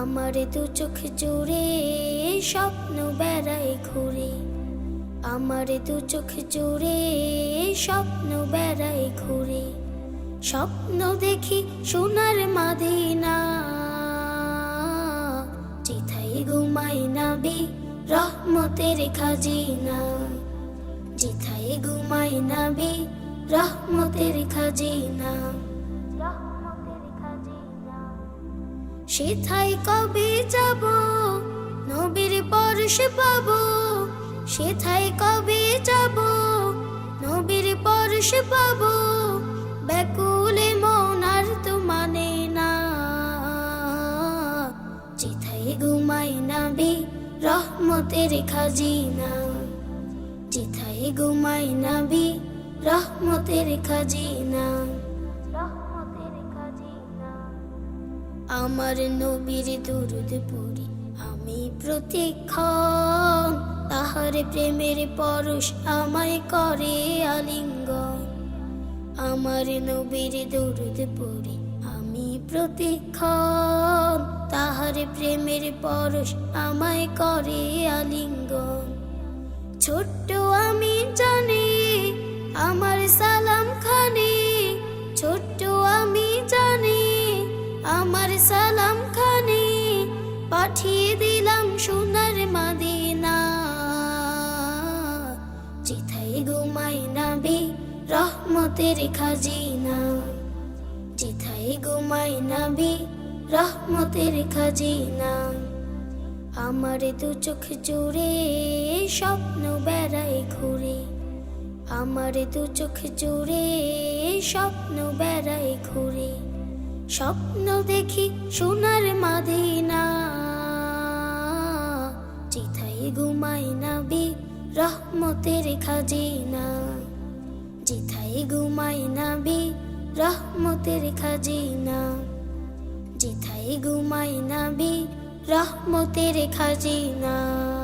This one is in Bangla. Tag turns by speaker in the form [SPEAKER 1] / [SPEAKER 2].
[SPEAKER 1] আমার দু চোখ জুড়ে স্বপ্ন বেড়ায় ঘুরে। আমার দু চোখ জুড়ে স্বপ্ন বেড়ায় ঘুরে। স্বপ্ন দেখি সোনার মাদিনা চিথাই ঘুমাই নাবি রহমতের খাজিনা। জিথাই ঘুমাই নাবি রহমতের খাজিনা। সেথাই কবে যাব? নবীর পরশে পাব। সেথাই কবে যাব? নবীর পরশে পাব। ব্যাকুলে মন আর তো মানে না। যেথাই ঘুমাই নাবি রহমতের খাজিনা। যেথাই ঘুমাই নাবি রহমতের খাজিনা। আমার নবীর দুরুদ পড়ি। আমি প্রতিক্ষণ তাহার প্রেমের পরশ আমায় করে আলিঙ্গন। আমার নবীর দুরুদ পড়ি। আমি প্রতিক্ষণ তাহার প্রেমের পরশ আমায় করে আলিঙ্গন। ছোট্ট আমি জানি আমার সালাম সালাম খানি পাঠিয়ে দিলাম সোনার মাদিনা। যেথাই ঘুমাই নাবি রহমতের খাজিনা। যেথাই ঘুমাই নাবি রহমতের খাজিনা। আমার দু চোখ জুড়ে স্বপ্ন বেড়ায় ঘুরে। আমার দু চোখ জুড়ে স্বপ্ন বেড়ায় ঘুরে। স্বপ্ন দেখি সোনার মাদিনা। চিথাই ঘুমাই নাবি রহমতের খাজিনা। জিথাই ঘুমাই নাবি রহমতের খাজিনা। জিথাই ঘুমাই নাবি রহমতের খাজিনা।